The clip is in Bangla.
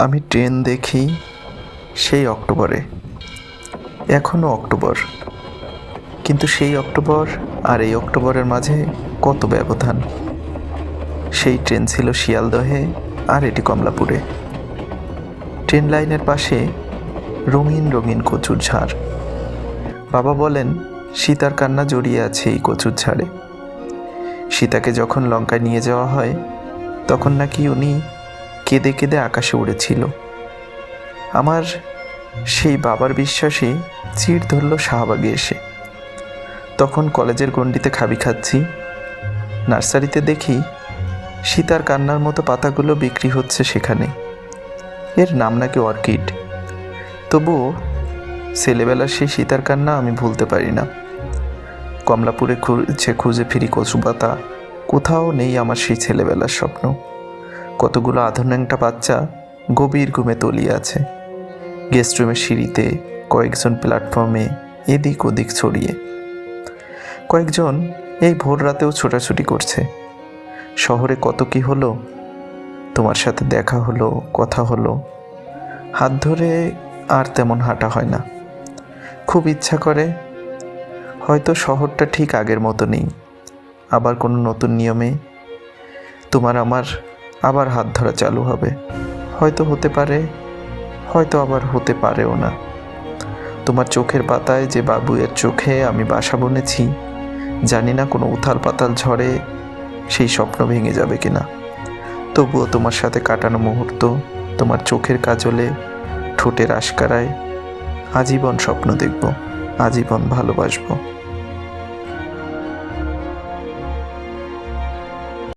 আমি ট্রেন দেখি সেই অক্টোবরে। এখনও অক্টোবর। কিন্তু সেই অক্টোবর আর এই অক্টোবরের মাঝে কত ব্যবধান। সেই ট্রেন ছিল শিয়ালদহে আর এটি কমলাপুরে। ট্রেন লাইনের পাশে রঙিন রঙিন কচুর ঝাড়। বাবা বলেন, সীতার কান্না জড়িয়ে আছে এই কচুর ঝাড়ে। সীতাকে যখন লঙ্কায় নিয়ে যাওয়া হয়, তখন নাকি উনি কেঁদে কেঁদে আকাশে উড়েছিল। আমার সেই বাবার বিশ্বাসে চিড় ধরল শাহবাগে এসে। তখন কলেজের গণ্ডিতে খাবি খাচ্ছি। নার্সারিতে দেখি সীতার কান্নার মতো পাতাগুলো বিক্রি হচ্ছে সেখানে। এর নাম নাকি অর্কিড। তবুও ছেলেবেলার সেই সীতার কান্না আমি ভুলতে পারি না। কমলাপুরে খুঁজে খুঁজে ফিরি কচু পাতা কোথাও নেই আমার সেই ছেলেবেলার স্বপ্ন। কতগুলো আধুন্যাংটা বাচ্চা গভীর ঘুমে তলিয়ে আছে গেস্ট রুমের সিঁড়িতে কয়েকজন প্ল্যাটফর্মে এদিক ওদিক ছড়িয়ে। কয়েকজন এই ভোর রাতেও ছোটাছুটি করছে। শহরে কত কি হলো? তোমার সাথে দেখা হলো, কথা হলো। হাত ধরে আর তেমন হাঁটা হয় না। খুব ইচ্ছা করে। হয়তো শহরটা ঠিক আগের মতো নেই আবার কোনো নতুন নিয়মে। তোমার আমার আবার হাত ধরা চালু হবে। হয়তো হতে পারে, হয়তো আবার হতে পারেও না। তোমার চোখের পাতায় যে বাবুয়ের চোখে আমি বাসা বনেছি, জানি না কোনো উথাল পাতাল ঝড়ে সেই স্বপ্ন ভেঙে যাবে কিনা। তবুও তোমার সাথে কাটানো মুহূর্ত, তোমার চোখের কাজলে, ঠোঁটের আশকারায়, আজীবন স্বপ্ন দেখব, আজীবন ভালোবাসবো।